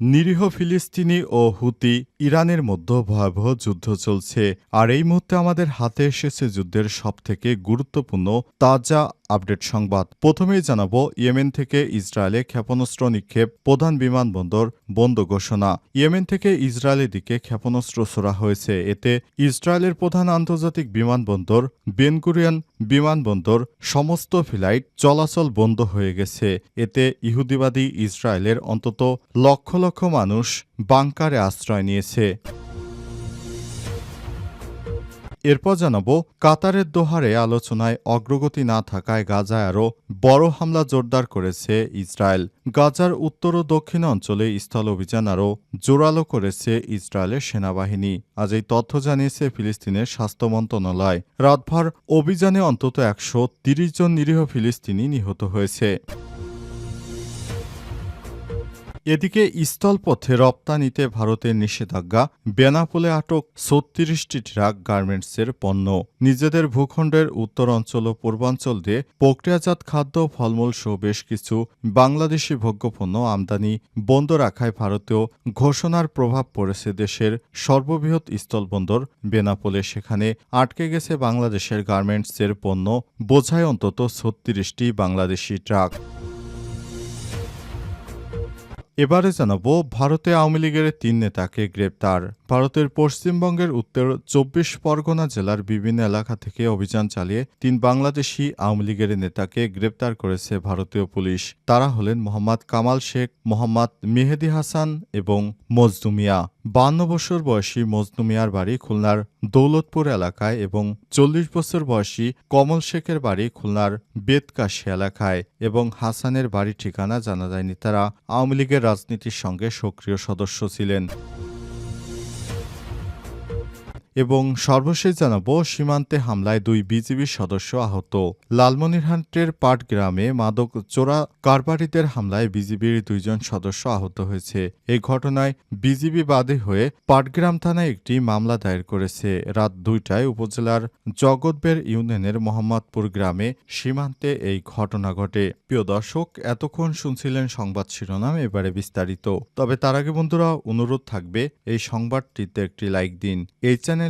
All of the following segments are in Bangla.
নিরীহ ফিলিস্তিনি ও হুতি ইরানের মধ্যে ভয়াবহ যুদ্ধ চলছে, আর এই মুহূর্তে আমাদের হাতে এসেছে যুদ্ধের সবথেকে গুরুত্বপূর্ণ তাজা আপডেট সংবাদ। প্রথমেই জানাব, ইয়েমেন থেকে ইসরায়েলে ক্ষেপণাস্ত্র নিক্ষেপ, প্রধান বিমানবন্দর বন্ধ ঘোষণা। ইয়েমেন থেকে ইসরায়েলের দিকে ক্ষেপণাস্ত্র ছোড়া হয়েছে। এতে ইসরায়েলের প্রধান আন্তর্জাতিক বিমানবন্দর বেনকুরিয়ান বিমানবন্দর, সমস্ত ফ্লাইট চলাচল বন্ধ হয়ে গেছে। এতে ইহুদিবাদী ইসরায়েলের অন্তত লক্ষ লক্ষ মানুষ বাংকারে আশ্রয় নিয়েছে। এরপর জানাব, কাতারের দোহারে আলোচনায় অগ্রগতি না থাকায় গাজায় আরও বড় হামলা জোরদার করেছে ইসরায়েল। গাজার উত্তর ও দক্ষিণ অঞ্চলে স্থল অভিযান আরও জোরালো করেছে ইসরায়েলের সেনাবাহিনী। আজ এই তথ্য জানিয়েছে ফিলিস্তিনের স্বাস্থ্য মন্ত্রণালয়। রাতভর অভিযানে অন্তত একশো তিরিশ জন নিরীহ ফিলিস্তিনি নিহত হয়েছে। এদিকে স্থলপথে রপ্তানিতে ভারতের নিষেধাজ্ঞা, বেনাপোলে আটক ছত্রিশটি ট্রাক গার্মেন্টসের পণ্য। নিজেদের ভূখণ্ডের উত্তর অঞ্চল ও পূর্বাঞ্চল দিয়ে প্রক্রিয়াজাত খাদ্য ফলমূল সহ বেশ কিছু বাংলাদেশি ভোগ্যপণ্য আমদানি বন্ধ রাখায় ভারতীয় ঘোষণার প্রভাব পড়েছে দেশের সর্ববৃহৎ স্থলবন্দর বেনাপোলে। সেখানে আটকে গেছে বাংলাদেশের গার্মেন্টসের পণ্য, বোঝায় অন্তত ছত্রিশটি বাংলাদেশি ট্রাক। এবারে জানাব ভারতে আওয়ামী লীগের তিন নেতাকে গ্রেপ্তার। ভারতের পশ্চিমবঙ্গের উত্তর চব্বিশ পরগনা জেলার বিভিন্ন এলাকা থেকে অভিযান চালিয়ে তিন বাংলাদেশি আওয়ামী লীগের নেতাকে গ্রেপ্তার করেছে ভারতীয় পুলিশ। তারা হলেন মোহাম্মদ কামাল শেখ, মোহাম্মদ মেহেদি হাসান এবং মজদুমিয়া বান্ন বছর বয়সী মজনুমিয়ার বাড়ি খুলনার দৌলতপুর এলাকায় এবং চল্লিশ বছর বয়সী কমল শেখের বাড়ি খুলনার বেতকাশি এলাকায় এবং হাসানের বাড়ি ঠিকানা জানা যায়নি। তারা আওয়ামী লীগের রাজনীতির সঙ্গে সক্রিয় সদস্য ছিলেন। এবং সর্বশেষ জানাব, সীমান্তে হামলায় দুই বিজিবি সদস্য আহত। লালমনিরহাটের পাটগ্রামে মাদক চোরা কারবারিদের হামলায় বিজিবির দুইজন সদস্য আহত হয়েছে। এই ঘটনায় বিজিবি বাদী হয়ে পাটগ্রাম থানায় একটি মামলা দায়ের করেছে। রাত দুইটায় উপজেলার জগৎবের ইউনিয়নের মোহাম্মদপুর গ্রামে সীমান্তে এই ঘটনা ঘটে। প্রিয় দর্শক, এতক্ষণ শুনছিলেন সংবাদ শিরোনাম, এবারে বিস্তারিত। তবে তার আগে বন্ধুরা, অনুরোধ থাকবে, এই সংবাদটিতে একটি লাইক দিন। এই চ্যানেলে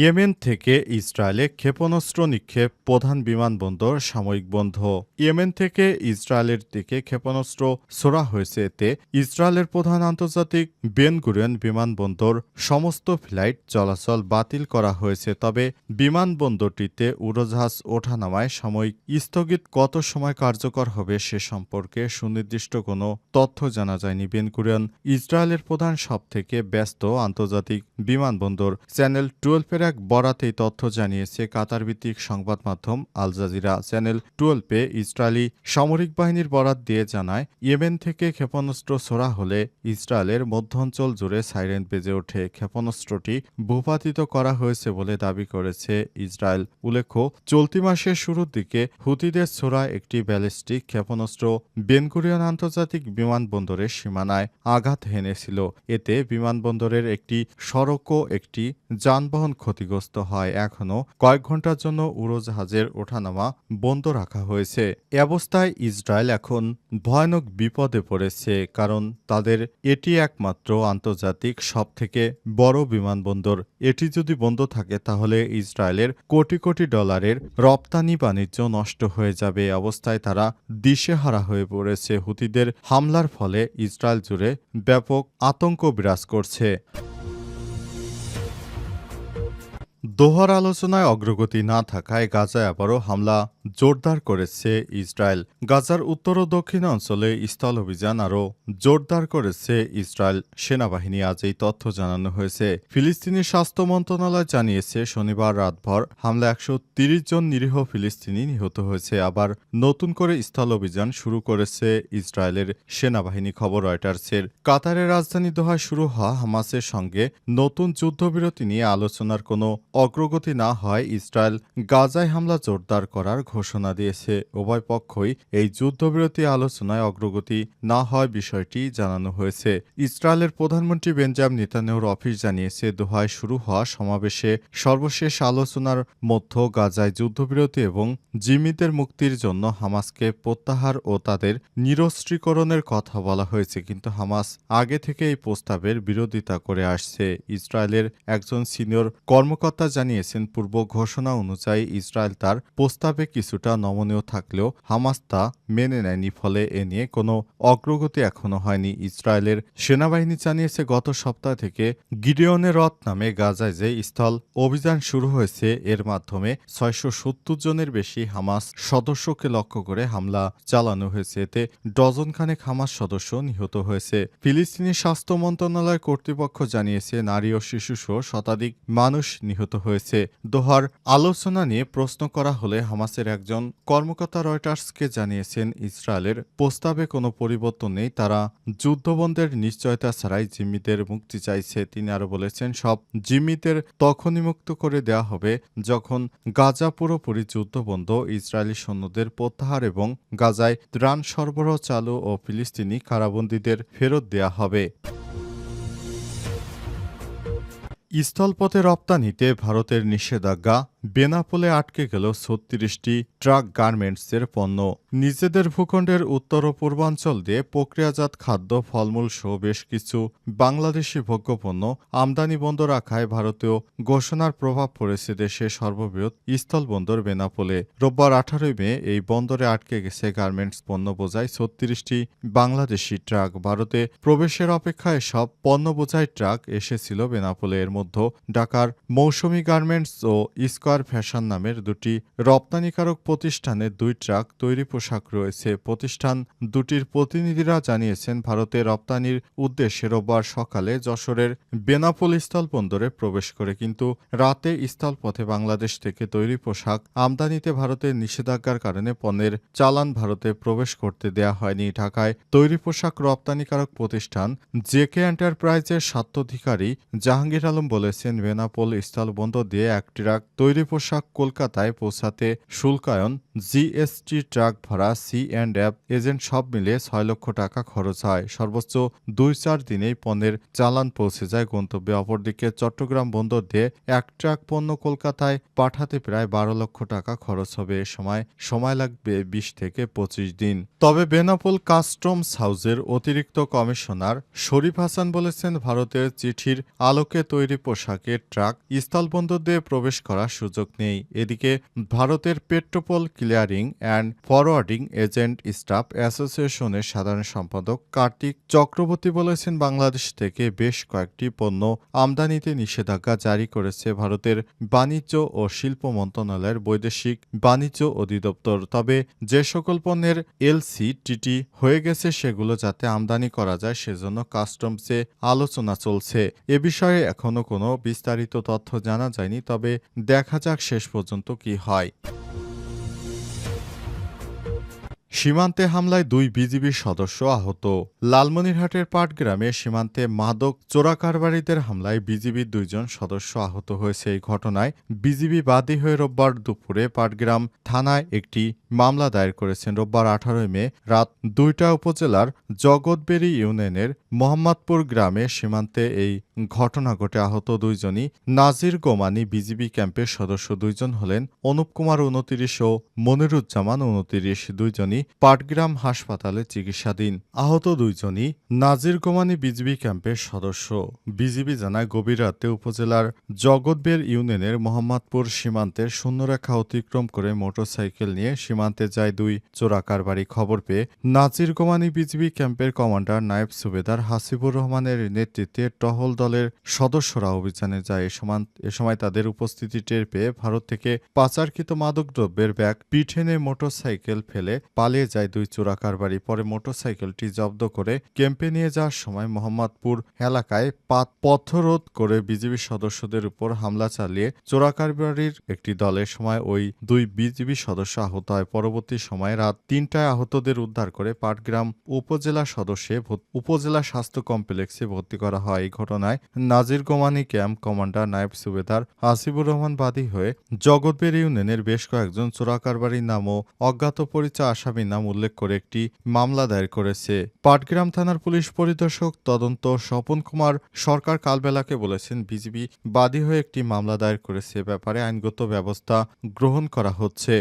ইয়েমেন থেকে ইসরায়েলে ক্ষেপণাস্ত্র নিক্ষেপ প্রধান বিমানবন্দর সাময়িক বন্ধ। ইয়েমেন থেকে ইসরায়েলের দিকে ক্ষেপণাস্ত্র ছোড়া হয়েছে এতে ইসরায়েলের প্রধান আন্তর্জাতিক বেন গুরিয়ন বিমানবন্দর সমস্ত ফ্লাইট চলাচল বাতিল করা হয়েছে, তবে বিমানবন্দরটিতে উড়োজাহাজ ওঠানামায় সাময়িক স্থগিত কত সময় কার্যকর হবে সে সম্পর্কে সুনির্দিষ্ট কোনো তথ্য জানা যায়নি। বেনগুরিয়ন ইসরায়েলের প্রধান সবথেকে ব্যস্ত আন্তর্জাতিক বিমানবন্দর চ্যানেল টুয়েলভের এক বরাতেই তথ্য জানিয়েছে কাতার ভিত্তিক সংবাদ মাধ্যম আল জাজিরা। চ্যানেল টুয়েলভে ইসরায়েলি সামরিক বাহিনীর বরাত দিয়ে জানায়, ইয়েমেন থেকে ক্ষেপণাস্ত্র ছোড়া হলে ইসরায়েলের মধ্যাঞ্চল জুড়ে সাইরেন বেজে ওঠে। ক্ষেপণাস্ত্রটি ভূপাতিত করা হয়েছে বলে দাবি করেছে ইসরায়েল। উল্লেখ্য, চলতি মাসের শুরুর দিকে হুতিদের ছোড়া একটি ব্যালিস্টিক ক্ষেপণাস্ত্র বেনকুরিয়ান আন্তর্জাতিক বিমানবন্দরের সীমানায় আঘাত হেনেছিল। এতে বিমানবন্দরের একটি সড়কও একটি যানবাহন ক্ষতিগ্রস্ত হয় এখনও। কয়েক ঘণ্টার জন্য উড়োজাহাজের ওঠানামা বন্ধ রাখা হয়েছে। এ অবস্থায় ইসরায়েল এখন ভয়ানক বিপদে পড়েছে কারণ তাদের এটি একমাত্র আন্তর্জাতিক, সবথেকে বড় বিমানবন্দর। এটি যদি বন্ধ থাকে, তাহলে ইসরায়েলের কোটি কোটি ডলারের রপ্তানি বাণিজ্য নষ্ট হয়ে যাবে। অবস্থায় তারা দিশেহারা হয়ে পড়েছে। হুতিদের হামলার ফলে ইসরায়েল জুড়ে ব্যাপক আতঙ্ক বিরাজ করছে। দোহার আলোচনায় অগ্রগতি না থাকায় গাজায় আবারও হামলা জোরদার করেছে ইসরায়েল। গাজার উত্তর ও দক্ষিণ অঞ্চলে স্থল অভিযান আরও জোরদার করেছে ইসরায়েল। সেনাবাহিনী আজ এই তথ্য জানানো হয়েছে। ফিলিস্তিনি স্বাস্থ্য মন্ত্রণালয় জানিয়েছে, শনিবার রাতভর হামলা একশো জন নিরীহ ফিলিস্তিনি নিহত হয়েছে। আবার নতুন করে স্থল অভিযান শুরু করেছে ইসরায়েলের সেনাবাহিনী খবর রয়টার্সের। কাতারের রাজধানী দোহায় শুরু হওয়া হামাসের সঙ্গে নতুন যুদ্ধবিরতি নিয়ে আলোচনার কোনো অগ্রগতি না হয়। ইসরায়েল গাজায় হামলা জোরদার করার ঘোষণা দিয়েছে। উভয় পক্ষই এই যুদ্ধবিরতি আলোচনায় অগ্রগতি না হয় বিষয়টি জানানো হয়েছে। ইসরায়েলের প্রধানমন্ত্রী বেঞ্জাম নেতানিয়াহুর অফিস জানিয়েছে, দোহায় শুরু হওয়া সমাবেশে সর্বশেষ আলোচনার মধ্য গাজায় যুদ্ধবিরতি এবং জিম্মিদের মুক্তির জন্য হামাসকে প্রত্যাহার ও তাদের নিরস্ত্রীকরণের কথা বলা হয়েছে। কিন্তু হামাস আগে থেকে এই প্রস্তাবের বিরোধিতা করে আসছে। ইসরায়েলের একজন সিনিয়র কর্মকর্তা জানিয়েছেন, পূর্ব ঘোষণা অনুযায়ী ইসরায়েল তার প্রস্তাবে কিছুটা নমনীয় থাকলেও হামাস তা মেনে নেয়নি, ফলে এ নিয়ে কোনো অগ্রগতি এখনও হয়নি। ইসরায়েলের সেনাবাহিনী জানিয়েছে, গত সপ্তাহ থেকে গিডিয়নের রথ নামে গাজায় যে স্থল অভিযান শুরু হয়েছে, এর মাধ্যমে ছয়শো সত্তর জনের বেশি হামাস সদস্যকে লক্ষ্য করে হামলা চালানো হয়েছে। এতে ডজনখানেক হামাস সদস্য নিহত হয়েছে। ফিলিস্তিনি স্বাস্থ্য মন্ত্রণালয় কর্তৃপক্ষ জানিয়েছে, নারী ও শিশুসহ শতাধিক মানুষ নিহত হয়েছে। দোহার আলোচনা নিয়ে প্রশ্ন করা হলে হামাসের একজন কর্মকর্তা রয়টার্সকে জানিয়েছেন, ইসরায়েলের প্রস্তাবে কোনো পরিবর্তন নেই। তারা যুদ্ধবন্ধের নিশ্চয়তা ছাড়াই জিম্মিদের মুক্তি চাইছে। তিনি আরও বলেছেন, সব জিম্মিদের তখনই মুক্ত করে দেওয়া হবে যখন গাজা পুরোপুরি যুদ্ধবন্ধ, ইসরায়েলি সৈন্যদের প্রত্যাহার এবং গাজায় ত্রাণ সরবরাহ চালু ও ফিলিস্তিনি কারাবন্দীদের ফেরত দেয়া হবে। স্থলপথে রপ্তানিতে ভারতের নিষেধাজ্ঞা বেনাপোলে আটকে গেল ছত্রিশটি ট্রাক গার্মেন্টসের পণ্য। নিজেদের ভূখণ্ডের উত্তর ও পূর্বাঞ্চল দিয়ে প্রক্রিয়াজাত খাদ্য, ফলমূল সহ বেশ কিছু বাংলাদেশি ভোগ্যপণ্য আমদানি বন্ধ রাখায় ভারতীয় ঘোষণার প্রভাব পড়েছে দেশের সর্ববৃহৎ স্থলবন্দর বেনাপোলে। রোববার আঠারোই মে এই বন্দরে আটকে গেছে গার্মেন্টস পণ্য বোঝায় ছত্রিশটি বাংলাদেশি ট্রাক। ভারতে প্রবেশের অপেক্ষায় সব পণ্য বোঝায় ট্রাক এসেছিল বেনাপোলে। এর মধ্যে ঢাকার মৌসুমী গার্মেন্টস ও স্কোয়ার ফ্যাশন নামের দুটি রপ্তানিকারক প্রতিষ্ঠানে দুই ট্রাক তৈরি পোশাক রয়েছে। প্রতিষ্ঠান দুটির প্রতিনিধিরা জানিয়েছেন, ভারতে রপ্তানির উদ্দেশ্যে রোববার সকালে যশোরের বেনাপোল স্থলবন্দরে প্রবেশ করে কিন্তু রাতে স্থলপথে বাংলাদেশ থেকে তৈরি পোশাক আমদানিতে ভারতের নিষেধাজ্ঞার কারণে পণ্যের চালান ভারতে প্রবেশ করতে দেয়া হয়নি। ঢাকায় তৈরি পোশাক রপ্তানিকারক প্রতিষ্ঠান জেকে এন্টারপ্রাইজের স্বার্থাধিকারী জাহাঙ্গীর আলম বলেছেন, বেনাপোল স্থলবন্দর দিয়ে এক ট্রাক তৈরি পোশাক কলকাতায় পৌঁছাতে শুল্কায়ন জিএসটি ট্রাক ভাড়া, সি অ্যান্ড অ্যাপ এজেন্ট সব মিলে ছয় লক্ষ টাকা খরচ হয়। সর্বোচ্চ দুই চার দিনেই পণ্যের চালান পৌঁছে যায় গন্তব্যে। অপরদিকে চট্টগ্রাম বন্দর দিয়ে এক ট্রাক পণ্য কলকাতায় পাঠাতে প্রায় বারো লক্ষ টাকা খরচ হবে। এ সময় সময় লাগবে বিশ থেকে পঁচিশ দিন। তবে বেনাপোল কাস্টমস হাউসের অতিরিক্ত কমিশনার শরীফ হাসান বলেছেন, ভারতের চিঠির আলোকে তৈরি পোশাকের ট্রাক স্থলবন্দর দিয়ে প্রবেশ করার সুযোগ নেই। এদিকে ভারতের Petrapole clearing and forwarding agent staff অ্যাসোসিয়েশনের সাধারণ সম্পাদক কার্তিক চক্রবর্তী বলেছেন, বাংলাদেশ থেকে বেশ কয়েকটি পণ্য আমদানিতে নিষেধাজ্ঞা জারি করেছে ভারতের বাণিজ্য ও শিল্প মন্ত্রণালয়ের বৈদেশিক বাণিজ্য অধিদপ্তর। তবে যে সকল পণ্যের এলসি টিটি হয়ে গেছে, সেগুলো যাতে আমদানি করা যায়, সেজন্য কাস্টমসে আলোচনা চলছে। এ বিষয়ে এখনও কোনো বিস্তারিত তথ্য জানা যায়নি, তবে দেখা যাক শেষ পর্যন্ত কি হয়। সীমান্তে হামলায় দুই বিজিবির সদস্য আহত। লালমনিরহাটের পাটগ্রামে সীমান্তে মাদক চোরাকারবারীদের হামলায় বিজিবির দুইজন সদস্য আহত হয়েছে। এই ঘটনায় বিজিবি বাদী হয়ে রোববার দুপুরে পাটগ্রাম থানায় একটি মামলা দায়ের করেছেন রোববার আঠারোই মে রাত দুইটা উপজেলার জগৎবেরি ইউনিয়নের মোহাম্মদপুর গ্রামে সীমান্তে এই ঘটনা ঘটে। আহত দুইজনই নাজির গোমানি বিজিবি ক্যাম্পের সদস্য। দুইজন হলেন অনুপ কুমার উনতিরিশ ও মনিরুজ্জামান উনতিরিশ দুইজনই পাটগ্রাম হাসপাতালে চিকিৎসাধীন। আহত দুইজনই নাজির গোমানি বিজিবি ক্যাম্পের সদস্য। বিজিবি জানায়, গভীর রাতে উপজেলার জগৎবের ইউনিয়নের মোহাম্মদপুর সীমান্তের শূন্যরেখা অতিক্রম করে মোটরসাইকেল নিয়ে সীমান্ত যায় দুই চোরাকারবারি খবর পেয়ে নাজির গোমানি বিজিবি ক্যাম্পের কমান্ডার নায়েব সুবেদার হাসিবুর রহমানের নেতৃত্বে টহল দলের সদস্যরা অভিযানে যায়। এ সময় তাদের উপস্থিতি টের পেয়ে ভারত থেকে পাচারকৃত মাদকদ্রব্যের ব্যাগ পিঠেনে মোটরসাইকেল ফেলে পালিয়ে যায় দুই চোরাকারবারি। পরে মোটরসাইকেলটি জব্দ করে ক্যাম্পে নিয়ে যাওয়ার সময় মোহাম্মদপুর এলাকায় পথরোধ করে বিজিবি সদস্যদের উপর হামলা চালিয়ে চোরাকারবারির একটি দলের সময় ওই দুই বিজিবি সদস্য আহত হয়। পরবর্তী সময়ে রাত তিনটায় আহতদের উদ্ধার করে পাটগ্রাম উপজেলা সদস্যে উপজেলা স্বাস্থ্য কমপ্লেক্সে ভর্তি করা হয়। এই ঘটনায় নাজির গোমানি ক্যাম্প কমান্ডার নায়েব সুবেদার আসিবুর রহমান বাদী হয়ে জগৎবের ইউনিয়নের বেশ কয়েকজন চোরাকারবারির নাম ও অজ্ঞাত পরিচয় আসামির নাম উল্লেখ করে একটি মামলা দায়ের করেছে। পাটগ্রাম থানার পুলিশ পরিদর্শক তদন্ত স্বপন কুমার সরকার কালবেলাকে বলেছেন, বিজিবি বাদী হয়ে একটি মামলা দায়ের করেছে। ব্যাপারে আইনগত ব্যবস্থা গ্রহণ করা হচ্ছে।